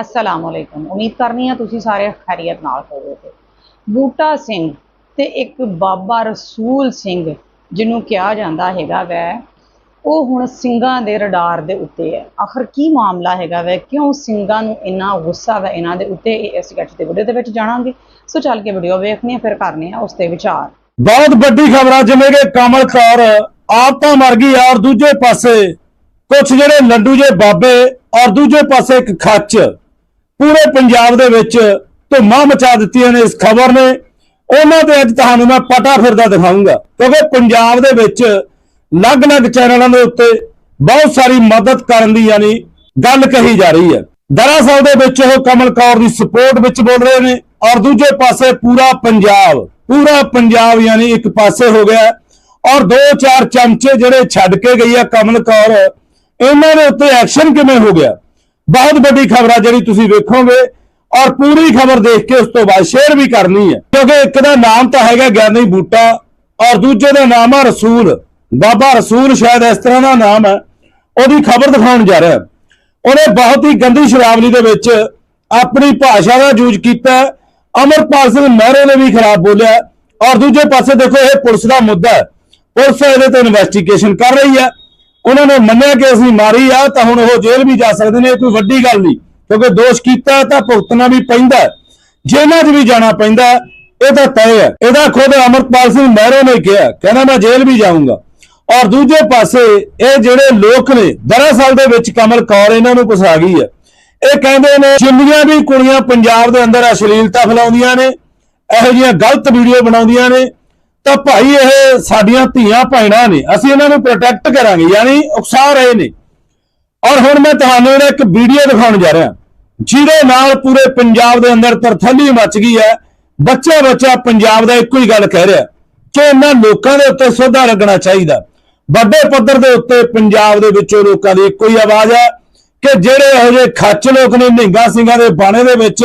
ਅਸਲਾਮ ਵਾਲੇਕੁਮ ਉਮੀਦ ਕਰਨੀ ਆ ਤੁਸੀਂ ਸਾਰੇ ਖੈਰੀਅਤ ਨਾਲ ਹੋਵੋਗੇ ਬੂਟਾ ਸਿੰਘ ਤੇ ਇੱਕ ਬਾਬਾ ਰਸੂਲ ਸਿੰਘ ਜਿਹਨੂੰ ਕਿਹਾ ਜਾਂਦਾ ਹੈਗਾ ਵੈ ਉਹ ਹੁਣ ਸਿੰਘਾਂ ਦੇ ਰਡਾਰ ਦੇ ਉੱਤੇ ਹੈ ਆਖਰ ਕੀ ਮਾਮਲਾ ਹੈਗਾ ਵੈ ਕਿਉਂ ਸਿੰਘਾਂ ਨੂੰ ਇੰਨਾ ਗੁੱਸਾ ਵੈ ਇਹਨਾਂ ਦੇ ਉੱਤੇ ਇਹ ਅਸੀਂ ਦੇ ਵੀਡੀਓ ਦੇ ਵਿੱਚ ਜਾਣਾਂਗੇ ਸੋ ਚੱਲ ਕੇ ਵੀਡੀਓ ਵੇਖਣੀ ਆ ਫਿਰ ਕਰਨੇ ਆ ਉਸ ਤੇ ਵਿਚਾਰ ਬਹੁਤ ਵੱਡੀ ਖਬਰਾਂ ਜਿਵੇਂ ਕਿ ਕਮਲ ਕੌਰ ਆਪ ਤਾਂ ਮਰ ਗਈ ਔਰ ਦੂਜੇ ਪਾਸੇ ਕੁਝ ਜਿਹੜੇ ਲੰਡੂ ਜੇ ਬਾਬੇ ਔਰ ਦੂਜੇ ਪਾਸੇ ਇੱਕ ਖੱਚ ਪੂਰੇ ਪੰਜਾਬ ਦੇ ਵਿੱਚ ਧੁੰਮਾਂ ਮਚਾ ਦਿੱਤੀਆਂ ਨੇ ਇਸ ਖਬਰ ਨੇ। ਉਹਨਾਂ ਤੇ ਅੱਜ ਤੁਹਾਨੂੰ ਮੈਂ ਪਟਾ ਫਿਰਦਾ ਦਿਖਾਊਂਗਾ। ਕਿਉਂਕਿ ਪੰਜਾਬ ਦੇ ਵਿੱਚ ਅਲੱਗ-ਅਲੱਗ ਚੈਨਲਾਂ ਦੇ ਉੱਤੇ ਬਹੁਤ ਸਾਰੀ ਮਦਦ ਕਰਨ ਦੀ ਯਾਨੀ ਗੱਲ ਕਹੀ ਜਾ ਰਹੀ ਹੈ। ਦਰਅਸਲ ਦੇ ਵਿੱਚ ਉਹ ਕਮਲ ਕੌਰ ਦੀ ਸਪੋਰਟ ਵਿੱਚ ਬੋਲ ਰਹੇ ਨੇ ਔਰ ਦੂਜੇ ਪਾਸੇ ਪੂਰਾ ਪੰਜਾਬ ਪੂਰਾ ਪੰਜਾਬ ਯਾਨੀ ਇੱਕ ਪਾਸੇ ਹੋ ਗਿਆ ਔਰ ਦੋ ਚਾਰ ਚਮਚੇ ਜਿਹੜੇ ਛੱਡ ਕੇ ਗਈ ਆ ਕਮਲ ਕੌਰ, ਇਹਨਾਂ ਦੇ ਉੱਤੇ ਐਕਸ਼ਨ ਕਿਵੇਂ ਹੋ ਗਿਆ? ਬਹੁਤ ਵੱਡੀ ਖਬਰ ਆ ਜਿਹੜੀ ਤੁਸੀਂ ਵੇਖੋਗੇ ਔਰ ਪੂਰੀ ਖਬਰ ਦੇਖ ਕੇ ਉਸ ਤੋਂ ਬਾਅਦ ਸ਼ੇਅਰ ਵੀ ਕਰਨੀ ਹੈ। ਕਿਉਂਕਿ ਇੱਕ ਦਾ ਨਾਮ ਤਾਂ ਹੈਗਾ ਗਿਆਨੀ ਬੂਟਾ ਔਰ ਦੂਜੇ ਦਾ ਨਾਮ ਆ ਰਸੂਲ। ਬਾਬਾ ਰਸੂਲ ਸ਼ਾਇਦ ਇਸ ਤਰ੍ਹਾਂ ਦਾ ਨਾਮ ਹੈ। ਉਹਦੀ ਖਬਰ ਦਿਖਾਉਣ ਜਾ ਰਿਹਾ। ਉਹਨੇ ਬਹੁਤ ਹੀ ਗੰਦੀ ਸ਼ਰਾਵਲੀ ਦੇ ਵਿੱਚ ਆਪਣੀ ਭਾਸ਼ਾ ਦਾ ਯੂਜ਼ ਕੀਤਾ। ਅਮਰਪਾਲ ਸਿੰਘ ਮਹਿਰੇ ਨੇ ਵੀ ਖਰਾਬ ਬੋਲਿਆ। ਔਰ ਦੂਜੇ ਪਾਸੇ ਦੇਖੋ, ਇਹ ਪੁਲਿਸ ਦਾ ਮੁੱਦਾ ਹੈ। ਪੁਲਿਸ ਇਹਦੇ ਤੇ ਇਨਵੈਸਟੀਗੇਸ਼ਨ ਕਰ ਰਹੀ ਹੈ। ਉਹਨਾਂ ਨੇ ਮੰਨਿਆ ਕਿ ਅਸੀਂ ਮਾਰੀ ਆ, ਤਾਂ ਹੁਣ ਉਹ ਜੇਲ੍ਹ ਵੀ ਜਾ ਸਕਦੇ ਨੇ, ਇਹ ਕੋਈ ਵੱਡੀ ਗੱਲ ਨਹੀਂ, ਕਿਉਂਕਿ ਦੋਸ਼ ਕੀਤਾ ਤਾਂ ਭੁਗਤਣਾ ਵੀ ਪੈਂਦਾ ਜੇਲ੍ਹਾਂ 'ਚ ਵੀ ਜਾਣਾ ਪੈਂਦਾ ਇਹ ਤਾਂ ਤੈਅ ਹੈ। ਇਹਦਾ ਖੁਦ ਅਮਰਪਾਲ ਸਿੰਘ ਮਹਿਰੇ ਨੇ ਕਿਹਾ, ਕਹਿੰਦਾ ਮੈਂ ਜੇਲ੍ਹ ਵੀ ਜਾਊਂਗਾ। ਔਰ ਦੂਜੇ ਪਾਸੇ ਇਹ ਜਿਹੜੇ ਲੋਕ ਨੇ, ਦਰਅਸਲ ਦੇ ਵਿੱਚ ਕਮਲ ਕੌਰ ਇਹਨਾਂ ਨੂੰ ਕੁਛ ਆ ਗਈ ਹੈ। ਇਹ ਕਹਿੰਦੇ ਨੇ, ਜਿੰਨੀਆਂ ਵੀ ਕੁੜੀਆਂ ਪੰਜਾਬ ਦੇ ਅੰਦਰ ਅਸ਼ਲੀਲਤਾ ਫੈਲਾਉਂਦੀਆਂ ਨੇ, ਇਹੋ ਜਿਹੀਆਂ ਗਲਤ ਵੀਡੀਓ ਬਣਾਉਂਦੀਆਂ ਨੇ ਤਾਂ ਭਾਈ ਇਹ ਸਾਡੀਆਂ ਧੀਆਂ ਭੈਣਾਂ ਨੇ, ਅਸੀਂ ਇਹਨਾਂ ਨੂੰ ਪ੍ਰੋਟੈਕਟ ਕਰਾਂਗੇ, ਯਾਨੀ ਉਕਸਾ ਰਹੇ ਨੇ। ਔਰ ਹੁਣ ਮੈਂ ਤੁਹਾਨੂੰ ਇਹਦਾ ਇੱਕ ਵੀਡੀਓ ਦਿਖਾਉਣ ਜਾ ਰਿਹਾ। ਜਿਹਦੇ ਨਾਲ ਪੂਰੇ ਪੰਜਾਬ ਦੇ ਅੰਦਰ ਤਰਥੱਲੀ ਮਚ ਗਈ ਹੈ। ਬੱਚਾ ਬੱਚਾ ਪੰਜਾਬ ਦਾ ਇੱਕੋ ਹੀ ਗੱਲ ਕਹਿ ਰਿਹਾ ਕਿ ਇਹਨਾਂ ਲੋਕਾਂ ਦੇ ਉੱਤੇ ਸੋਧਾ ਲੱਗਣਾ ਚਾਹੀਦਾ। ਵੱਡੇ ਪੱਧਰ ਦੇ ਉੱਤੇ ਪੰਜਾਬ ਦੇ ਵਿੱਚੋਂ ਲੋਕਾਂ ਦੀ ਇੱਕੋ ਹੀ ਆਵਾਜ਼ ਹੈ ਕਿ ਜਿਹੜੇ ਇਹੋ ਜਿਹੇ ਖੱਚ ਲੋਕ ਨੇ ਨਿਹੰਗਾ ਸਿੰਘਾਂ ਦੇ ਬਾਣੇ ਦੇ ਵਿੱਚ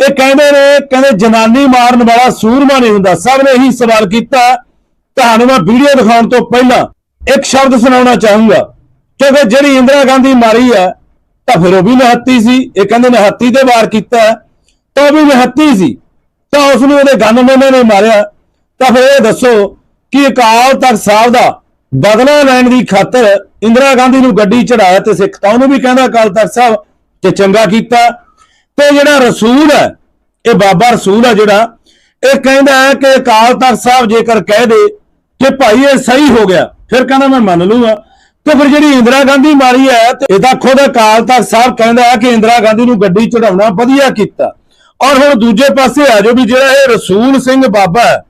ਇਹ ਕਹਿੰਦੇ ਨੇ, ਕਹਿੰਦੇ ਜਨਾਨੀ ਮਾਰਨ ਵਾਲਾ ਸੂਰਮਾ ਨਹੀਂ ਹੁੰਦਾ। ਸਭ ਨੇ ਇਹੀ ਸਵਾਲ ਕੀਤਾ। ਤੁਹਾਨੂੰ ਮੈਂ ਵੀਡੀਓ ਦਿਖਾਉਣ ਤੋਂ ਪਹਿਲਾਂ ਇੱਕ ਸ਼ਬਦ ਸੁਣਾਉਣਾ ਚਾਹੂੰਗਾ। ਕਿਉਂਕਿ ਜਿਹੜੀ ਇੰਦਰਾ ਗਾਂਧੀ ਮਾਰੀ ਹੈ, ਤਾਂ ਫਿਰ ਉਹ ਵੀ ਨਿਹੱਤੀ ਸੀ। ਇਹ ਕਹਿੰਦੇ ਨਿਹੱਤੀ ਤੇ ਵਾਰ ਕੀਤਾ ਤਾਂ ਉਹ ਵੀ ਨਿਹੱਤੀ ਸੀ। ਤਾਂ ਉਸ ਨੂੰ ਉਹਦੇ ਗਨਮੈਨਾਂ ਨੇ ਮਾਰਿਆ। ਤਾਂ ਫਿਰ ਇਹ ਦੱਸੋ ਕਿ ਅਕਾਲ ਤਖਤ ਸਾਹਿਬ ਦਾ ਬਦਲਾ ਲੈਣ ਦੀ ਖਾਤਰ ਇੰਦਰਾ ਗਾਂਧੀ ਨੂੰ ਗੱਡੀ ਚੜਾਇਆ ਤੇ ਸਿੱਖ ਤਾਂ ਉਹਨੂੰ ਵੀ ਕਹਿੰਦਾ ਅਕਾਲ ਤਖਤ ਸਾਹਿਬ ਕਿ ਚੰਗਾ ਕੀਤਾ। ਤੇ ਜਿਹੜਾ ਰਸੂਲ ਹੈ, ਇਹ ਬਾਬਾ ਰਸੂਲ ਹੈ ਜਿਹੜਾ, ਇਹ ਕਹਿੰਦਾ ਹੈ ਕਿ ਅਕਾਲ ਤਖਤ ਸਾਹਿਬ ਜੇਕਰ ਕਹਿ ਦੇ ਕਿ ਭਾਈ ਇਹ ਸਹੀ ਹੋ ਗਿਆ, ਫਿਰ ਕਹਿੰਦਾ ਮੈਂ ਮੰਨ ਲੂੰਗਾ। ਤੇ ਫਿਰ ਜਿਹੜੀ ਇੰਦਰਾ ਗਾਂਧੀ ਮਾਰੀ ਹੈ, ਤੇ ਇਹਦਾ ਖੁਦ ਅਕਾਲ ਤਖਤ ਸਾਹਿਬ ਕਹਿੰਦਾ ਹੈ ਕਿ ਇੰਦਰਾ ਗਾਂਧੀ ਨੂੰ ਗੱਡੀ ਚੜਾਉਣਾ ਵਧੀਆ ਕੀਤਾ। ਔਰ ਹੁਣ ਦੂਜੇ ਪਾਸੇ ਆ ਜਾਓ ਵੀ ਜਿਹੜਾ ਇਹ ਰਸੂਲ ਸਿੰਘ ਬਾਬਾ ਹੈ,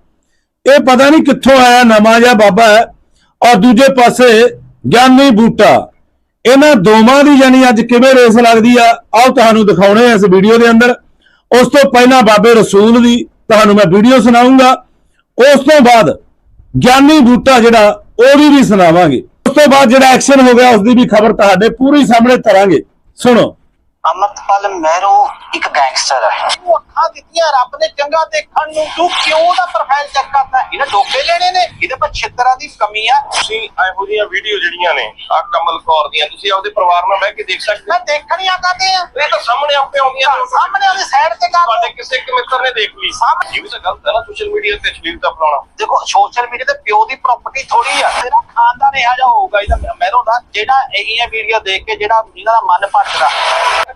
ਇਹ ਪਤਾ ਨਹੀਂ ਕਿੱਥੋਂ ਆਇਆ, ਨਵਾਂ ਜਿਹਾ ਬਾਬਾ ਹੈ। ਔਰ ਦੂਜੇ ਪਾਸੇ ਗਿਆਨੀ ਬੂਟਾ ਇਹਨਾਂ ਦੋਵਾਂ ਦੀ ਯਾਨੀ ਅੱਜ ਕਿਵੇਂ ਰੇਸ ਲੱਗਦੀ ਆ, ਆਓ ਤੁਹਾਨੂੰ ਦਿਖਾਉਣੇ ਆ ਇਸ ਵੀਡੀਓ ਦੇ ਅੰਦਰ। ਉਸ ਤੋਂ ਪਹਿਲਾਂ ਬਾਬੇ ਰਸੂਲ ਦੀ ਤੁਹਾਨੂੰ ਮੈਂ ਵੀਡੀਓ ਸੁਣਾਉਂਗਾ। ਉਸ ਤੋਂ ਬਾਅਦ ਗਿਆਨੀ ਬੂਟਾ ਜਿਹੜਾ ਉਹਦੀ ਵੀ ਸੁਣਾਵਾਂਗੇ। ਉਸ ਤੋਂ ਬਾਅਦ ਜਿਹੜਾ ਐਕਸ਼ਨ ਹੋ ਗਿਆ, ਉਸ ਦੀ ਵੀ ਖਬਰ ਤੁਹਾਡੇ ਪੂਰੀ ਸਾਹਮਣੇ ਤਰਾਂਗੇ ਸੁਣੋ। ਅਮਰਤਪਾਲ ਮਹਿਰੋ ਇੱਕ ਗੈਂਗਸਟਰ ਹੈ ਅੱਖਾਂ ਦਿੱਤੀਆਂ ਰੱਬ ਨੇ ਚੰਗਾ ਦੇਖਣ ਨੂੰ ਤੂੰ ਕਿਉਂ ਦਾ ਪ੍ਰੋਫਾਈਲ ਚੈੱਕ ਕਰਦਾ ਇਹਨੇ ਡੋਕੇ ਲੈਣੇ ਨੇ। ਇਹਦੇ ਪਰ ਛਿੱਤਰਾਂ ਦੀ ਕਮੀ ਆ। ਤੁਸੀਂ ਇਹੋ ਜਿਹੀਆਂ ਵੀਡੀਓ ਜਿਹੜੀਆਂ ਨੇ ਆ ਕਮਲ ਕੌਰ ਦੀਆਂ ਤੁਸੀਂ ਆਪਦੇ ਪਰਿਵਾਰ ਨਾਲ ਬਹਿ ਕੇ ਦੇਖ ਸਕਦੇ ਮੈਂ ਦੇਖਣੀਆਂ ਕਰਦੇ ਆ? ਇਹ ਤਾਂ ਸਾਹਮਣੇ ਆਪੇ ਆਉਂਦੀਆਂ ਨੇ। ਸਾਹਮਣੇ ਉਹਦੀ ਸਾਈਡ ਤੇ ਕਰ ਤੁਹਾਡੇ ਕਿਸੇ ਇੱਕ ਮਿੱਤਰ ਨੇ ਦੇਖ ਲਈ। ਸਾਹਮਣੇ- ਇਹ ਵੀ ਤਾਂ ਗਲਤ ਹੈ ਨਾ ਸੋਸ਼ਲ ਮੀਡੀਆ ਤੇ ਅਸ਼ਲੀਲਤਾ ਫੈਲਾਉਣਾ। ਦੇਖੋ ਸੋਸ਼ਲ ਮੀਡੀਆ ਤੇ ਪਿਓ ਦੀ ਪ੍ਰਾਪਰਟੀ ਥੋੜੀ ਆ। ਤੇਰਾ ਖਾਨਦਾਨ ਇਹੋ ਜਿਹਾ ਹੋਊਗਾ ਇਹਦਾ ਮਹਿਰੋਂ ਦਾ ਜਿਹੜਾ ਇਹੀਆਂ ਵੀਡੀਓ ਦੇਖ ਕੇ ਜਿਹੜਾ ਇਹਨਾਂ ਦਾ ਮਨ ਭਟਕਦਾ।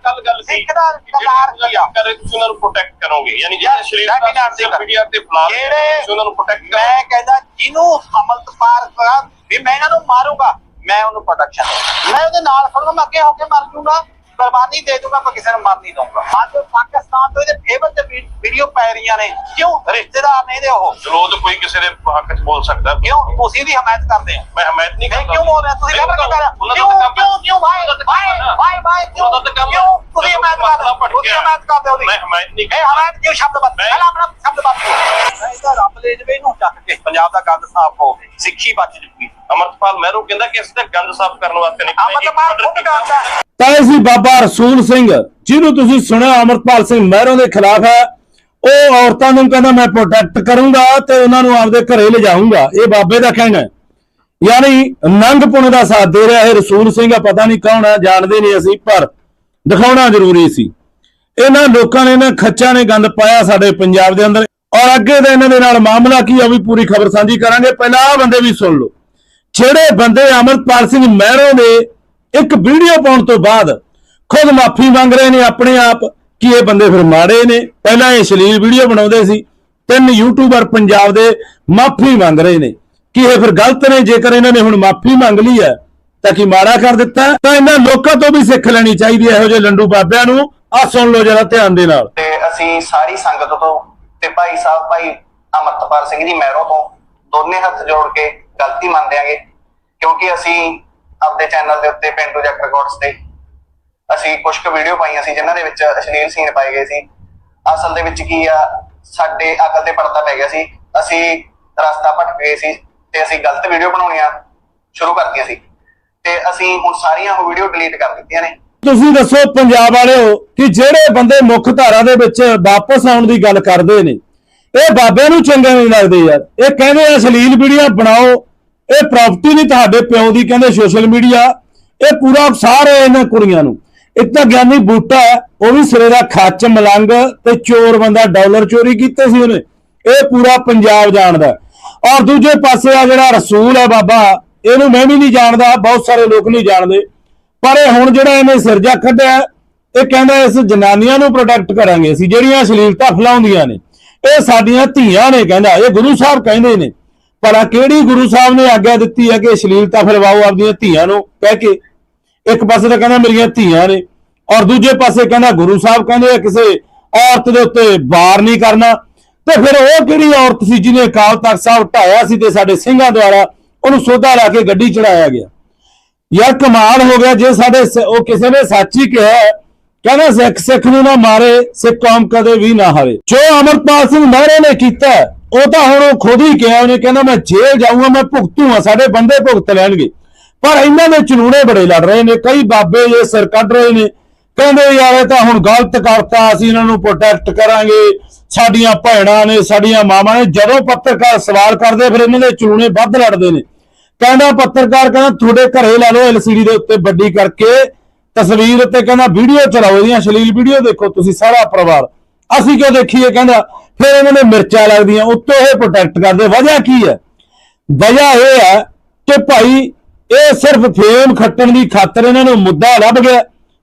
ਕੱਲ ਗੱਲ ਸੀ ਇੱਕ ਦਾ ਕਲਾਰ ਕੀ ਆ ਕਰੇ ਤੁਸੀਂ ਉਹਨਾਂ ਨੂੰ ਪ੍ਰੋਟੈਕਟ ਕਰੋਗੇ ਯਾਨੀ ਜਿਹੜੇ ਕਿਹਨਾਂ ਦੀ ਮੀਡੀਆ ਤੇ ਫੈਲਾ ਰਹੇ ਨੇ, ਜਿਹੜੇ ਤੁਸੀਂ ਉਹਨਾਂ ਨੂੰ ਪ੍ਰੋਟੈਕਟ ਕਰੋ। ਮੈਂ ਕਹਿੰਦਾ ਜਿਹਨੂੰ ਅਮਲਤਪਾਲ ਕਰਾ ਵੀ ਮੈਂ ਇਹਨਾਂ ਨੂੰ ਮਾਰੂੰਗਾ ਮੈਂ ਉਹਨੂੰ ਪ੍ਰੋਟੈਕਸ਼ਨ ਮੈਂ ਉਹਦੇ ਨਾਲ ਖੜੂੰਗਾ ਮੈਂ ਅੱਗੇ ਹੋ ਕੇ ਮਰ ਜੂੰਗਾ। ਕੁਰਬਾਨੀ ਦੇ ਦੂੰਗਾ ਮੈਂ ਕਿਸੇ ਨੂੰ ਮਰ ਨਹੀਂ ਦਊਂਗਾ। ਅੱਜ ਪਾਕਿਸਤਾਨ ਤੋਂ ਇਹਦੇ ਫੇਵਰ ਤੇ ਵੀ- ਵੀਡੀਓ ਪੈ ਰਹੀਆਂ ਨੇ। ਕਿਉਂ? ਰਿਸ਼ਤੇਦਾਰ ਨੇ ਇਹਦੇ ਉਹ। ਤਾਂ ਕੋਈ ਕਿਸੇ ਦੇ ਹੱਕ 'ਚ ਬੋਲ ਸਕਦਾ। ਕਿਉਂ? ਤੁਸੀਂ ਦੀ ਹਮਾਇਤ ਕਰਦੇ ਆ ਮੈਂ ਹਮਾਇਤ ਨਹੀਂ ਕਰਦਾ। ਕਿਉਂ ਬੋਲ ਰਹੇ? ਹੋ? ਤੁਸੀਂ ਕਿਉਂ ਕਰ ਰਹੇ ਕਿਉਂ ਤਾਂ ਕਿਉਂ ਕਿਉਂ? ਭਾਈ ਤਾਂ ਭਾਈ। ਭਾਈ ਭਾਈ ਕਿਉਂ? ਤਾਂ। ਕਿਉਂ? ਤੁਸੀਂ ਹਮਾਇਤ ਕਰਦੇ ਹੋ। ਭੜਕਿਆ, ਤੁਸੀਂ ਹਮਾਇਤ ਕਰਦੇ ਹੋ ਮੈਂ ਹਮਾਇਤ ਨਹੀਂ ਇਹ ਹਮਾਇਤ ਕਿਉਂ ਸ਼ਬਦ ਬਦ ਪਹਿਲਾਂ ਆਪਣਾ ਸ਼ਬਦ ਬਦ ਮੈਂ ਇਹਦਾ ਰੱਬ ਦੇ ਜਵੇ ਨੂੰ ਚੱਕ ਕੇ ਪੰਜਾਬ ਦਾ ਗੰਦ ਸਾਫ਼ ਹੋ ਸਿੱਖੀ ਬਚ ਜੂਗੀ। ਅਮਰਤਪਾਲ ਮਹਿਰੋ ਕਹਿੰਦਾ ਕਿ ਇਸ ਤੇ ਗੰਦ ਸਾਫ਼ ਕਰਨ ਵਾਸਤੇ ਨਹੀਂ ਅਮਰਤਪਾਲ ਖੁਦ ਕਰਦਾ ਹੈ। ਤਾਂ ਇਹ ਸੀ ਬਾਬਾ ਰਸੂਲ ਸਿੰਘ, ਜਿਹਨੂੰ ਤੁਸੀਂ ਸੁਣਿਆ ਅਮਰਪਾਲ ਸਿੰਘ ਮਹਿਰੋਂ ਦੇ ਖਿਲਾਫ ਹੈ। ਉਹ ਔਰਤਾਂ ਨੂੰ ਕਹਿੰਦਾ, ਮੈਂ ਪ੍ਰੋਟੈਕਟ ਕਰੂੰਗਾ ਤੇ ਉਹਨਾਂ ਨੂੰ ਆਪਦੇ ਘਰੇ ਲਿਜਾਊਂਗਾ। ਇਹ ਬਾਬੇ ਦਾ ਕਹਿਣਾ ਹੈ। ਯਾਨੀ ਨੰਗ ਦਾ ਸਾਥ ਦੇ ਰਿਹਾ ਇਹ ਰਸੂਲ ਸਿੰਘ, ਆ ਪਤਾ ਨਹੀਂ ਕੌਣ ਹੈ, ਜਾਣਦੇ ਨਹੀਂ ਅਸੀਂ, ਪਰ ਦਿਖਾਉਣਾ ਜ਼ਰੂਰੀ ਸੀ। ਇਹਨਾਂ ਲੋਕਾਂ ਨੇ ਇਹਨਾਂ ਖੱਚਾਂ ਨੇ ਗੰਦ ਪਾਇਆ ਸਾਡੇ ਪੰਜਾਬ ਦੇ ਅੰਦਰ। ਔਰ ਅੱਗੇ ਦਾ ਇਹਨਾਂ ਦੇ ਨਾਲ ਮਾਮਲਾ ਕੀ ਆ ਉਹ ਵੀ ਪੂਰੀ ਖਬਰ ਸਾਂਝੀ ਕਰਾਂਗੇ। ਪਹਿਲਾਂ ਆਹ ਬੰਦੇ ਵੀ ਸੁਣ ਲਓ। ਜਿਹੜੇ ਬੰਦੇ ਅਮਰਪਾਲ ਸਿੰਘ ਮਹਿਰੋਂ ਦੇ ਇੱਕ ਵੀਡੀਓ ਪਾਉਣ ਤੋਂ ਬਾਅਦ ਖੁਦ ਮਾਫੀ ਮੰਗ ਰਹੇ ਨੇ ਆਪਣੇ ਆਪ ਕਿ ਇਹ ਬੰਦੇ ਫਿਰ ਮਾੜੇ ਨੇ। ਪਹਿਲਾਂ ਇਹ ਅਸ਼ਲੀਲ ਵੀਡੀਓ ਬਣਾਉਂਦੇ ਸੀ। ਤਿੰਨ ਯੂਟਿਊਬਰ ਪੰਜਾਬ ਦੇ ਮਾਫੀ ਮੰਗ ਰਹੇ ਨੇ ਕਿ ਇਹ ਫਿਰ ਗਲਤ ਨੇ। ਜੇਕਰ ਇਹਨਾਂ ਨੇ ਹੁਣ ਮਾਫੀ ਮੰਗ ਲਈ ਹੈ, ਤਾਂ ਕੀ ਮਾੜਾ ਕਰ ਦਿੱਤਾ? ਤਾਂ ਇਹਨਾਂ ਲੋਕਾਂ ਤੋਂ ਵੀ ਸਿੱਖ ਲੈਣੀ ਚਾਹੀਦੀ ਹੈ ਇਹੋ ਜਿਹੇ ਲੰਡੂ ਬਾਬਿਆਂ ਨੂੰ। ਆਹ ਸੁਣ ਲਓ ਜਰਾ ਧਿਆਨ ਦੇ ਨਾਲ। ਤੇ ਅਸੀਂ ਸਾਰੀ ਸੰਗਤ ਤੋਂ ਤੇ ਭਾਈ ਸਾਹਿਬ, ਭਾਈ ਅਮਰਤਪਾਲ ਸਿੰਘ ਜੀ, ਮਹਿਰੋਂ ਤੋਂ ਦੋਨੇ ਹੱਥ ਜੋੜ ਕੇ ਗਲਤੀ ਮੰਨਦੇ ਆਂਗੇ। ਕਿਉਂਕਿ ਅਸੀਂ ਆਪਦੇ ਚੈਨਲ ਦੇ ਉੱਤੇ ਪਿੰਡੂ ਜੱਟ ਰਿਕਾਰਡਸ ਤੇ। ਅਸੀਂ ਕੁਝ ਕੁ ਵੀਡੀਓ ਪਾਈਆਂ ਸੀ ਜਿਨ੍ਹਾਂ ਦੇ ਵਿੱਚ ਅਸ਼ਲੀਲ ਸੀਨ ਪਾਏ ਗਏ ਸੀ। ਅਸਲ ਦੇ ਵਿੱਚ ਕੀ ਆ, ਸਾਡੇ ਅਕਲ ਤੇ ਪਰਦਾ ਪੈ ਗਿਆ ਸੀ। ਅਸੀਂ ਰਸਤਾ ਭਟਕ ਗਏ ਸੀ ਤੇ ਅਸੀਂ ਗਲਤ ਵੀਡੀਓ ਬਣਾਉਣੀਆਂ ਸ਼ੁਰੂ ਕਰਤੀਆਂ ਸੀ। ਤੇ ਅਸੀਂ ਹੁਣ ਸਾਰੀਆਂ ਉਹ ਵੀਡੀਓ ਡਿਲੀਟ ਕਰ ਦਿੱਤੀਆਂ ਨੇ। ਤੁਸੀਂ ਦੱਸੋ ਪੰਜਾਬ ਵਾਲਿਓ ਕਿ ਜਿਹੜੇ ਬੰਦੇ ਮੁੱਖ ਧਾਰਾ ਦੇ ਵਿੱਚ ਵਾਪਸ ਆਉਣ ਦੀ ਗੱਲ ਕਰਦੇ ਨੇ, ਇਹ ਬਾਬਿਆਂ ਨੂੰ ਚੰਗੇ ਨਹੀਂ ਲੱਗਦੇ ਯਾਰ। ਇਹ ਕਹਿੰਦੇ ਅਸ਼ਲੀਲ ਵੀਡੀਓ ਬਣਾਓ ਇਹ ਪ੍ਰਾਪਰਟੀ ਨਹੀਂ ਤੁਹਾਡੇ ਪਿਓ ਦੀ ਕਹਿੰਦੇ ਸੋਸ਼ਲ ਮੀਡੀਆ ਇਹ ਪੂਰਾ ਉਕਸਾ ਰਹੇ ਇਹਨਾਂ ਕੁੜੀਆਂ ਨੂੰ। ਇੱਕ ਤਾਂ ਗਿਆਨੀ ਬੂਟਾ ਹੈ, ਉਹ ਵੀ ਸਿਰੇ ਦਾ ਖੱਚ ਮਲੰਗ ਤੇ ਚੋਰ ਬੰਦਾ ਡਾਲਰ ਚੋਰੀ ਕੀਤੇ ਸੀ ਉਹਨੇ। ਇਹ ਪੂਰਾ ਪੰਜਾਬ ਜਾਣਦਾ ਔਰ ਦੂਜੇ ਪਾਸੇ ਆ ਜਿਹੜਾ ਰਸੂਲ ਹੈ ਬਾਬਾ ਇਹਨੂੰ ਮੈਂ ਵੀ ਨਹੀਂ ਜਾਣਦਾ ਬਹੁਤ ਸਾਰੇ ਲੋਕ ਨਹੀਂ ਜਾਣਦੇ। ਪਰ ਇਹ ਹੁਣ ਜਿਹੜਾ ਇਹਨੇ ਸਿਰਜਾ ਕੱਢਿਆ ਇਹ ਕਹਿੰਦਾ ਇਸ ਜਨਾਨੀਆਂ ਨੂੰ ਪ੍ਰੋਟੈਕਟ ਕਰਾਂਗੇ ਅਸੀਂ ਜਿਹੜੀਆਂ ਅਸ਼ਲੀਲਤਾ ਫੈਲਾਉਂਦੀਆਂ ਨੇ। ਇਹ ਸਾਡੀਆਂ ਧੀਆਂ ਨੇ ਕਹਿੰਦਾ ਇਹ ਗੁਰੂ ਸਾਹਿਬ ਕਹਿੰਦੇ ਨੇ। ਭਲਾ ਕਿਹੜੀ ਗੁਰੂ ਸਾਹਿਬ ਨੇ ਆਗਿਆ ਦਿੱਤੀ ਹੈ ਕਿ ਸ਼ਲੀਲਤਾ ਫੈਲਾਓ ਆਪਦੀਆਂ ਧੀਆਂ ਨੂੰ ਕਹਿ ਕੇ ਇੱਕ ਪਾਸੇ ਤਾਂ ਕਹਿੰਦਾ ਮੇਰੀਆਂ ਧੀਆਂ ਨੇ ਔਰ ਦੂਜੇ ਪਾਸੇ ਕਹਿੰਦਾ ਗੁਰੂ ਸਾਹਿਬ ਕਹਿੰਦੇ ਆ ਕਿਸੇ ਔਰਤ ਦੇ ਉੱਤੇ ਵਾਰ ਨਹੀਂ ਕਰਨਾ। ਤੇ ਫਿਰ ਉਹ ਕਿਹੜੀ ਔਰਤ ਸੀ ਜਿਹਨੇ ਅਕਾਲ ਤਖਤ ਸਾਹਿਬ ਢਾਇਆ ਸੀ ਤੇ ਸਾਡੇ ਸਿੰਘਾਂ ਦੁਆਰਾ ਉਹਨੂੰ ਸੋਧਾ ਲਾ ਕੇ ਗੱਡੀ ਚੜਾਇਆ ਗਿਆ। ਯਾਰ ਕਮਾਲ ਹੋ ਗਿਆ ਜੇ ਸਾਡੇ ਉਹ ਕਿਸੇ ਨੇ ਸੱਚ ਹੀ ਕਿਹਾ ਕਹਿੰਦਾ ਸਿੱਖ ਸਿੱਖ ਨੂੰ ਨਾ ਮਾਰੇ, ਸਿੱਖ ਕੌਮ ਕਦੇ ਵੀ ਨਾ ਹਾਰੇ। ਜੋ ਅਮਰਪਾਲ ਸਿੰਘ ਮਹਿਰੇ ਨੇ ਕੀਤਾ ਉਹ ਤਾਂ ਹੁਣ ਉਹ ਖੁਦ ਹੀ ਕਿਹਾ, ਉਹਨੇ ਕਹਿੰਦਾ, ਮੈਂ ਜੇਲ੍ਹ ਜਾਊਂਗਾ, ਮੈਂ ਭੁਗਤੂਗਾ ਸਾਡੇ ਬੰਦੇ ਭੁਗਤ ਲੈਣਗੇ। ਪਰ ਇਹਨਾਂ ਦੇ ਚਨੂੜੇ ਬੜੇ ਲੜ ਰਹੇ ਨੇ, ਕਈ ਬਾਬੇ ਜੇ ਸਿਰ ਕੱਢ ਰਹੇ ਨੇ, ਕਹਿੰਦੇ, ਯਾਰ, ਇਹ ਤਾਂ ਹੁਣ ਗਲਤ ਕਰਤਾ, ਅਸੀਂ ਇਹਨਾਂ ਨੂੰ ਪ੍ਰੋਟੈਕਟ ਕਰਾਂਗੇ। ਸਾਡੀਆਂ ਭੈਣਾਂ ਨੇ, ਸਾਡੀਆਂ ਮਾਵਾਂ ਨੇ, ਜਦੋਂ ਪੱਤਰਕਾਰ ਸਵਾਲ ਕਰਦੇ, ਫਿਰ ਇਹਨਾਂ ਦੇ ਚਨੂੜੇ ਵੱਧ ਲੜਦੇ ਨੇ। ਕਹਿੰਦਾ ਪੱਤਰਕਾਰ, ਕਹਿੰਦਾ, ਤੁਹਾਡੇ ਘਰੇ ਲਾ ਲਓ ਐਲਸੀਡੀ ਦੇ ਉੱਤੇ ਵੱਡੀ ਕਰਕੇ, ਤਸਵੀਰ ਉੱਤੇ ਕਹਿੰਦਾ, ਵੀਡੀਓ ਚਲਾਓ, ਇਹਦੀਆਂ ਅਸ਼ਲੀਲ ਵੀਡੀਓ ਦੇਖੋ, ਤੁਸੀਂ ਸਾਰਾ ਪਰਿਵਾਰ। ਅਸੀਂ ਕਿਉਂ ਦੇਖੀਏ, ਕਹਿੰਦਾ ਫਿਰ ਇਹਨਾਂ ਨੇ ਮਿਰਚਾਂ ਲੱਗਦੀਆਂ, ਉੱਤੋਂ ਇਹ ਪ੍ਰੋਟੈਕਟ ਕਰਦੇ, ਵਜ੍ਹਾ ਕੀ ਹੈ? ਵਜ੍ਹਾ ਇਹ ਹੈ ਕਿ ਭਾਈ ਇਹ ਸਿਰਫ ਫੇਮ ਖੱਟਣ ਦੀ ਖਾਤਰ ਇਹਨਾਂ ਨੂੰ ਮੁੱਦਾ ਲੱਭ ਗਿਆ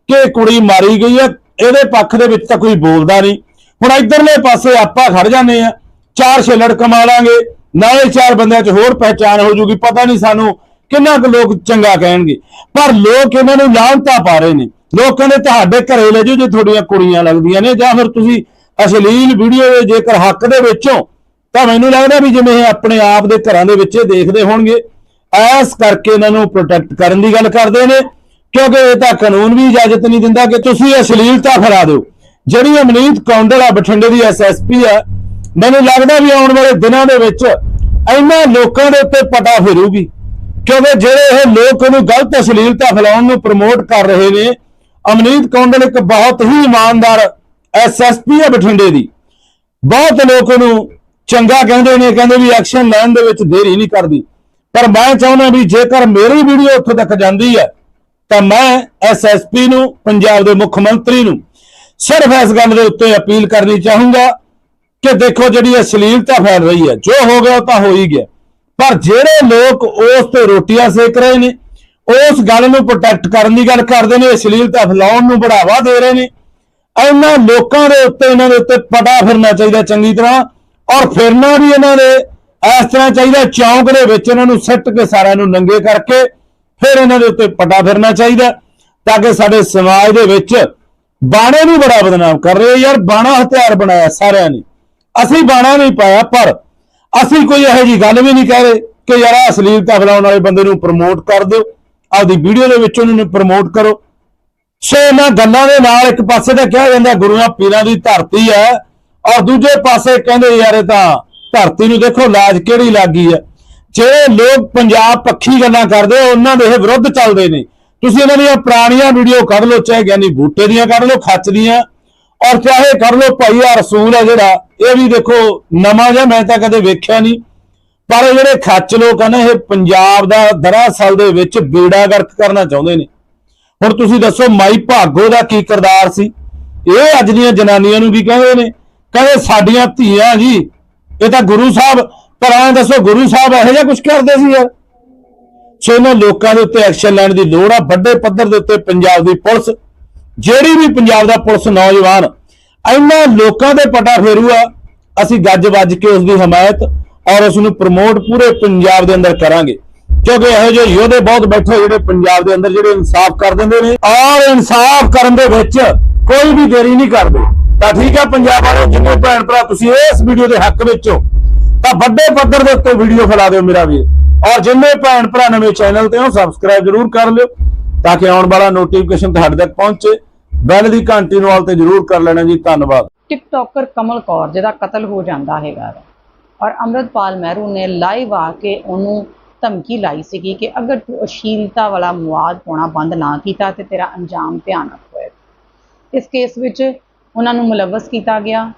ਕਿ ਕੁੜੀ ਮਾਰੀ ਗਈ ਹੈ, ਇਹਦੇ ਪੱਖ ਦੇ ਵਿੱਚ ਤਾਂ ਕੋਈ ਬੋਲਦਾ ਨਹੀਂ। ਹੁਣ ਇਧਰਲੇ ਪਾਸੇ ਆਪਾਂ ਖੜ ਜਾਂਦੇ ਆ ਚਾਰ ਛੇਲੜ ਕਮਾ ਲਾਂਗੇ ਨਾਲੇ ਚਾਰ ਬੰਦਿਆਂ 'ਚ ਹੋਰ ਪਹਿਚਾਨ ਹੋ ਜੂਗੀ, ਪਤਾ ਨਹੀਂ ਸਾਨੂੰ ਕਿੰਨਾ ਕੁ ਲੋਕ ਚੰਗਾ ਕਹਿਣਗੇ। ਪਰ ਲੋਕ ਇਹਨਾਂ ਨੂੰ ਲਾਹਨਤਾ ਪਾ ਰਹੇ ਨੇ। ਲੋਕ ਕਹਿੰਦੇ ਤੁਹਾਡੇ ਘਰੇ ਲੈ ਜਾਓ ਜੇ ਤੁਹਾਡੀਆਂ ਕੁੜੀਆਂ ਲੱਗਦੀਆਂ ਨੇ, ਜਾਂ ਫਿਰ ਤੁਸੀਂ ਅਸ਼ਲੀਲ ਵੀਡੀਓ ਦੇ ਜੇਕਰ ਹੱਕ ਦੇ ਵਿੱਚੋਂ, ਤਾਂ ਮੈਨੂੰ ਲੱਗਦਾ ਵੀ ਜਿਵੇਂ ਇਹ ਆਪਣੇ ਆਪ ਦੇ ਘਰਾਂ ਦੇ ਵਿੱਚ ਇਹ ਦੇਖਦੇ ਹੋਣਗੇ, ਐਸ ਕਰਕੇ ਇਹਨਾਂ ਨੂੰ ਪ੍ਰੋਟੈਕਟ ਕਰਨ ਦੀ ਗੱਲ ਕਰਦੇ ਨੇ, ਕਿਉਂਕਿ ਇਹ ਤਾਂ ਕਾਨੂੰਨ ਵੀ ਇਜਾਜ਼ਤ ਨਹੀਂ ਦਿੰਦਾ ਕਿ ਤੁਸੀਂ ਅਸ਼ਲੀਲਤਾ ਫੈਲਾ ਦਿਓ। ਜਿਹੜੀ ਅਮਨੀਤ ਕੌਂਡਲ ਆ ਬਠਿੰਡੇ ਦੀ ਐਸਐਸਪੀ ਆ ਮੈਨੂੰ ਲੱਗਦਾ ਵੀ ਆਉਣ ਵਾਲੇ ਦਿਨਾਂ ਦੇ ਵਿੱਚ ਇਹਨਾਂ ਲੋਕਾਂ ਦੇ ਉੱਤੇ ਪਟਾ ਫਿਰੂਗੀ, ਕਿਉਂਕਿ ਜਿਹੜੇ ਇਹ ਲੋਕ ਉਹਨੂੰ ਗਲਤ ਅਸ਼ਲੀਲਤਾ ਫੈਲਾਉਣ ਨੂੰ ਪ੍ਰਮੋਟ ਕਰ ਰਹੇ ਨੇ, ਅਮਨੀਤ ਕੌਂਡਲ ਇੱਕ ਬਹੁਤ ਹੀ ਇਮਾਨਦਾਰ ਐਸਐਸਪੀ ਹੈ ਬਠਿੰਡੇ ਦੀ। ਬਹੁਤ ਲੋਕ ਉਹਨੂੰ ਚੰਗਾ ਕਹਿੰਦੇ ਨੇ, ਕਹਿੰਦੇ ਵੀ ਐਕਸ਼ਨ ਲੈਣ ਦੇ ਵਿੱਚ ਦੇਰੀ ਨਹੀਂ ਕਰਦੀ। ਪਰ ਮੈਂ ਚਾਹੁੰਦਾ ਵੀ ਜੇਕਰ ਮੇਰੀ ਵੀਡੀਓ ਉੱਥੇ ਤੱਕ ਜਾਂਦੀ ਹੈ, ਤਾਂ ਮੈਂ ਐਸਐਸਪੀ ਨੂੰ, ਪੰਜਾਬ ਦੇ ਮੁੱਖ ਮੰਤਰੀ ਨੂੰ ਸਿਰਫ ਇਸ ਗੱਲ ਦੇ ਉੱਤੇ ਅਪੀਲ ਕਰਨੀ ਚਾਹੂੰਗਾ ਕਿ ਦੇਖੋ ਜਿਹੜੀ ਅਸ਼ਲੀਲਤਾ ਫੈਲ ਰਹੀ ਹੈ, ਜੋ ਹੋ ਗਿਆ ਉਹ ਤਾਂ ਹੋ ਹੀ ਗਿਆ। ਪਰ ਜਿਹੜੇ ਲੋਕ ਉਸ ਤੇ ਰੋਟੀਆਂ ਸੇਕ ਰਹੇ ਨੇ, ਉਸ ਗੱਲ ਨੂੰ ਪ੍ਰੋਟੈਕਟ ਕਰਨ ਦੀ ਗੱਲ ਕਰਦੇ ਨੇ ਅਸ਼ਲੀਲਤਾ ਫੈਲਾਉਣ ਨੂੰ ਬੜਾਵਾ ਦੇ ਰਹੇ ਨੇ ਇਹਨਾਂ ਲੋਕਾਂ ਦੇ ਉੱਤੇ, ਇਹਨਾਂ ਦੇ ਉੱਤੇ ਪਟਾ ਫਿਰਨਾ ਚਾਹੀਦਾ ਚੰਗੀ ਤਰ੍ਹਾਂ, ਔਰ ਫਿਰਨਾ ਵੀ ਇਹਨਾਂ ਦੇ, ਇਸ ਤਰ੍ਹਾਂ ਚਾਹੀਦਾ ਚੌਂਕ ਦੇ ਵਿੱਚ ਇਹਨਾਂ ਨੂੰ ਸਿੱਟ ਕੇ ਸਾਰਿਆਂ ਨੂੰ ਨੰਗੇ ਕਰਕੇ ਫਿਰ ਇਹਨਾਂ ਦੇ ਉੱਤੇ ਪਟਾ ਫਿਰਨਾ ਚਾਹੀਦਾ, ਤਾਂ ਕਿ ਸਾਡੇ ਸਮਾਜ ਦੇ ਵਿੱਚ ਬਾਣੇ ਨੂੰ ਬੜਾ ਬਦਨਾਮ ਕਰ ਰਹੇ ਯਾਰ, ਬਾਣਾ ਹਥਿਆਰ ਬਣਾਇਆ ਸਾਰਿਆਂ ਨੇ। ਅਸੀਂ ਬਾਣਾ ਨਹੀਂ ਪਾਇਆ, ਪਰ ਅਸੀਂ ਕੋਈ ਇਹੋ ਜੀ ਗੱਲ ਵੀ ਨਹੀਂ ਕਹਿ ਰਹੇ ਕਿ ਯਾਰ ਆਹ ਅਸ਼ਲੀਲਤਾ ਫਲਾਉਣ ਵਾਲੇ ਬੰਦੇ ਨੂੰ ਪ੍ਰਮੋਟ ਕਰ ਦਿਓ, ਆਪਦੀ ਵੀਡੀਓ ਦੇ ਵਿੱਚ ਉਹਨੂੰ ਪ੍ਰਮੋਟ ਕਰੋ। ਸੋ ਇਹਨਾਂ ਗੱਲਾਂ ਦੇ ਨਾਲ ਇੱਕ ਪਾਸੇ ਤਾਂ ਕਿਹਾ ਜਾਂਦਾ ਗੁਰੂਆਂ ਪੀਰਾਂ ਦੀ ਧਰਤੀ ਹੈ ਔਰ ਦੂਜੇ ਪਾਸੇ ਕਹਿੰਦੇ ਯਾਰ ਇਹ ਤਾਂ ਧਰਤੀ ਨੂੰ ਦੇਖੋ ਲਾਜ ਕਿਹੜੀ ਲੱਗੀ ਹੈ। ਜਿਹੜੇ ਲੋਕ ਪੰਜਾਬ ਪੱਖੀ ਗੱਲਾਂ ਕਰਦੇ ਉਹਨਾਂ ਦੇ ਇਹ ਵਿਰੁੱਧ ਚੱਲਦੇ ਨੇ। ਤੁਸੀਂ ਇਹਨਾਂ ਦੀਆਂ ਪੁਰਾਣੀਆਂ ਵੀਡੀਓ ਕੱਢ ਲਓ, ਚਾਹੇ ਗਿਆਨੀ ਬੂਟੇ ਦੀਆਂ ਕੱਢ ਲਓ, ਖੱਚ ਦੀਆਂ, ਔਰ ਚਾਹੇ ਕੱਢ ਲਓ ਭਾਈ ਆ ਰਸੂਲ ਹੈ ਜਿਹੜਾ, ਇਹ ਵੀ ਦੇਖੋ ਨਵਾਂ ਜਿਹਾ ਮੈਂ ਤਾਂ ਕਦੇ ਵੇਖਿਆ ਨਹੀਂ। ਪਰ ਇਹ ਜਿਹੜੇ ਖੱਚ ਲੋਕ ਆ ਨਾ, ਇਹ ਪੰਜਾਬ ਦਾ ਦਰਅਸਲ ਦੇ ਵਿੱਚ ਬੇੜਾ ਗਰਕ ਕਰਨਾ ਚਾਹੁੰਦੇ ਨੇ। ਹੁਣ ਤੁਸੀਂ ਦੱਸੋ ਮਾਈ ਭਾਗੋ ਦਾ ਕੀ ਕਿਰਦਾਰ ਸੀ? ਇਹ ਅੱਜ ਦੀਆਂ ਜਨਾਨੀਆਂ ਨੂੰ ਕੀ ਕਹਿੰਦੇ ਨੇ? ਕਹਿੰਦੇ ਸਾਡੀਆਂ ਧੀਆਂ ਜੀ, ਇਹ ਤਾਂ ਗੁਰੂ ਸਾਹਿਬ, ਪਰ ਐਂ ਦੱਸੋ ਗੁਰੂ ਸਾਹਿਬ ਇਹੋ ਜਿਹਾ ਕੁਝ ਕਰਦੇ ਸੀ ਯਾਰ? ਸੋ ਇਹਨਾਂ ਲੋਕਾਂ ਦੇ ਉੱਤੇ ਐਕਸ਼ਨ ਲੈਣ ਦੀ ਲੋੜ ਆ। ਵੱਡੇ ਪੱਧਰ ਦੇ ਉੱਤੇ ਪੰਜਾਬ ਦੀ ਪੁਲਿਸ, ਜਿਹੜੀ ਵੀ ਪੰਜਾਬ ਦਾ ਪੁਲਿਸ ਨੌਜਵਾਨ ਇਹਨਾਂ ਲੋਕਾਂ ਦੇ ਪਟਾ ਫੇਰੂਆ ਅਸੀਂ ਗੱਜ ਵੱਜ ਕੇ ਉਸ ਦੀ ਹਮਾਇਤ ਔਰ ਉਸ ਨੂੰ ਪ੍ਰਮੋਟ ਪੂਰੇ ਪੰਜਾਬ ਦੇ ਅੰਦਰ ਕਰਾਂਗੇ। ਕਿਉਂਕਿ ਇਹੋ ਜਿਹੇ ਯੋਧੇ ਬਹੁਤ ਬੈਠੇ ਜਿਹੜੇ ਪੰਜਾਬ ਦੇ ਅੰਦਰ ਜਿਹੜੇ ਇਨਸਾਫ ਕਰ ਦਿੰਦੇ ਨੇ, ਔਰ ਇਨਸਾਫ ਕਰਨ ਦੇ ਵਿੱਚ ਕੋਈ ਵੀ ਦੇਰੀ ਨਹੀਂ ਕਰਦੇ। ਤਾਂ ਠੀਕ ਹੈ ਪੰਜਾਬ ਵਾਲੇ, ਜਿੰਨੇ ਭੈਣ ਭਰਾ ਤੁਸੀਂ ਇਸ ਵੀਡੀਓ ਦੇ ਹੱਕ ਵਿੱਚ ਹੋ, ਤਾਂ ਵੱਡੇ ਪੱਧਰ ਦੇ ਉੱਤੇ ਵੀਡੀਓ ਫੈਲਾ ਦਿਓ ਮੇਰਾ ਵੀਰ। ਔਰ ਜਿੰਨੇ ਭੈਣ ਭਰਾ ਨਵੇਂ ਚੈਨਲ ਤੇ ਹੋ ਸਬਸਕ੍ਰਾਈਬ ਜਰੂਰ ਕਰ ਲਿਓ, ਤਾਂ ਕਿ ਆਉਣ ਵਾਲਾ ਨੋਟੀਫਿਕੇਸ਼ਨ ਤੁਹਾਡੇ ਤੱਕ ਪਹੁੰਚੇ। ਬੈਲ ਦੀ ਘੰਟੀ ਨੂੰ ਆਲ ਤੇ ਜਰੂਰ ਕਰ ਲੈਣਾ ਜੀ, ਧੰਨਵਾਦ। ਟਿਕਟੋਕਰ ਕਮਲ ਕੌਰ, ਜਿਹਦਾ ਕਤਲ ਹੋ ਜਾਂਦਾ ਹੈਗਾ। ਔਰ ਅੰਮ੍ਰਿਤਪਾਲ ਮਹਿਰੂ ਨੇ ਲਾਈਵ ਆ ਕੇ ਉਹਨੂੰ ਧਮਕੀ ਲਾਈ ਸੀਗੀ ਕਿ ਅਗਰ ਤੂੰ ਅਸ਼ੀਲਤਾ ਵਾਲਾ ਮਵਾਦ ਪਾਉਣਾ ਬੰਦ ਨਾ ਕੀਤਾ ਤੇ ਤੇਰਾ ਅੰਜਾਮ ਭਿਆਨਕ ਹੋਏਗਾ ਇਸ ਕੇਸ ਵਿੱਚ ਉਹਨਾਂ ਨੂੰ ਮੁਲਵਸ ਕੀਤਾ ਗਿਆ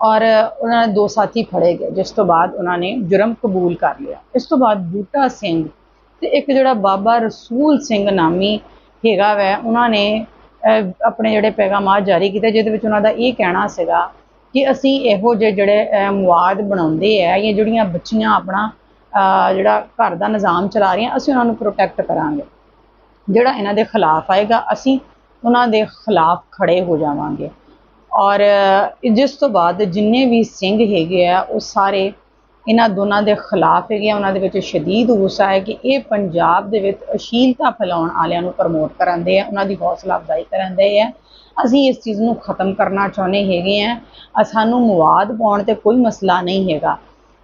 ਔਰ ਉਹਨਾਂ ਦੇ ਦੋ ਸਾਥੀ ਫੜੇ ਗਏ, ਜਿਸ ਤੋਂ ਬਾਅਦ ਉਹਨਾਂ ਨੇ ਜੁਰਮ ਕਬੂਲ ਕਰ ਲਿਆ। ਇਸ ਤੋਂ ਬਾਅਦ ਬੂਟਾ ਸਿੰਘ ਤੇ ਇੱਕ ਜਿਹੜਾ ਬਾਬਾ ਰਸੂਲ ਸਿੰਘ ਨਾਮੀ ਹੈਗਾ ਵੈ, ਉਹਨਾਂ ਨੇ ਆਪਣੇ ਜਿਹੜੇ ਪੈਗਾਮਾਤ ਜਾਰੀ ਕੀਤੇ, ਜਿਹਦੇ ਵਿੱਚ ਉਹਨਾਂ ਦਾ ਇਹ ਕਹਿਣਾ ਸੀਗਾ ਕਿ ਅਸੀਂ ਇਹੋ ਜਿਹੇ ਜਿਹੜੇ ਮਵਾਦ ਬਣਾਉਂਦੇ ਆ ਜਾਂ ਜਿਹੜੀਆਂ ਬੱਚੀਆਂ ਆਪਣਾ ਜਿਹੜਾ ਘਰ ਦਾ ਨਿਜ਼ਾਮ ਚਲਾ ਰਹੀਆਂ, ਅਸੀਂ ਉਹਨਾਂ ਨੂੰ ਪ੍ਰੋਟੈਕਟ ਕਰਾਂਗੇ। ਜਿਹੜਾ ਇਹਨਾਂ ਦੇ ਖਿਲਾਫ ਆਏਗਾ, ਅਸੀਂ ਉਹਨਾਂ ਦੇ ਖਿਲਾਫ ਖੜੇ ਹੋ ਜਾਵਾਂਗੇ। ਔਰ ਜਿਸ ਤੋਂ ਬਾਅਦ ਜਿੰਨੇ ਵੀ ਸਿੰਘ ਹੈਗੇ ਆ, ਉਹ ਸਾਰੇ ਇਹਨਾਂ ਦੋਨਾਂ ਦੇ ਖਿਲਾਫ ਹੈਗੇ ਆ, ਉਹਨਾਂ ਦੇ ਵਿੱਚ ਸ਼ਦੀਦ ਗੁੱਸਾ ਹੈ ਕਿ ਇਹ ਪੰਜਾਬ ਦੇ ਵਿੱਚ ਅਸ਼ੀਲਤਾ ਫੈਲਾਉਣ ਵਾਲਿਆਂ ਨੂੰ ਪ੍ਰਮੋਟ ਕਰਾਂਦੇ ਆ, ਉਹਨਾਂ ਦੀ ਹੌਸਲਾ ਅਫਜ਼ਾਈ ਕਰਾਂਦੇ ਆ। ਅਸੀਂ ਇਸ ਚੀਜ਼ ਨੂੰ ਖਤਮ ਕਰਨਾ ਚਾਹੁੰਦੇ ਹੈਗੇ ਆ। ਸਾਨੂੰ ਮਵਾਦ ਪਾਉਣ ਤੇ ਕੋਈ ਮਸਲਾ ਨਹੀਂ ਹੈਗਾ।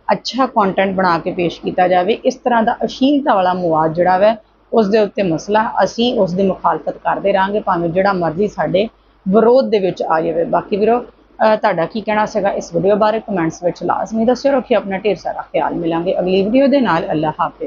ਅੱਛਾ ਕੰਟੈਂਟ ਬਣਾ ਕੇ ਪੇਸ਼ ਕੀਤਾ ਜਾਵੇ, ਇਸ ਤਰ੍ਹਾਂ ਦਾ ਅਸ਼ੀਲਤਾ ਵਾਲਾ ਮਵਾਦ ਜਿਹੜਾ ਵੈ ਉਸ ਦੇ ਉੱਤੇ ਮਸਲਾ ਅਸੀਂ ਉਸ ਦੀ ਮੁਖਾਲਫਤ ਕਰਦੇ ਰਾਂਗੇ ਭਾਵੇਂ ਜਿਹੜਾ ਮਰਜ਼ੀ ਸਾਡੇ ਵਿਰੋਧ ਦੇ ਵਿੱਚ ਆ ਜਾਵੇ। ਬਾਕੀ ਵੀਰੋ ਤੁਹਾਡਾ ਕੀ ਕਹਿਣਾ ਸੀਗਾ ਇਸ ਵੀਡੀਓ ਬਾਰੇ? ਕਮੈਂਟਸ ਵਿੱਚ ਲਾਜ਼ਮੀ ਦੱਸਿਓ, ਰੱਖਿਓ ਆਪਣਾ ਢੇਰ ਸਾਰਾ ਖਿਆਲ। ਮਿਲਾਂਗੇ ਅਗਲੀ ਵੀਡੀਓ ਦੇ ਨਾਲ। ਅੱਲਾ ਹਾਫਿਜ਼।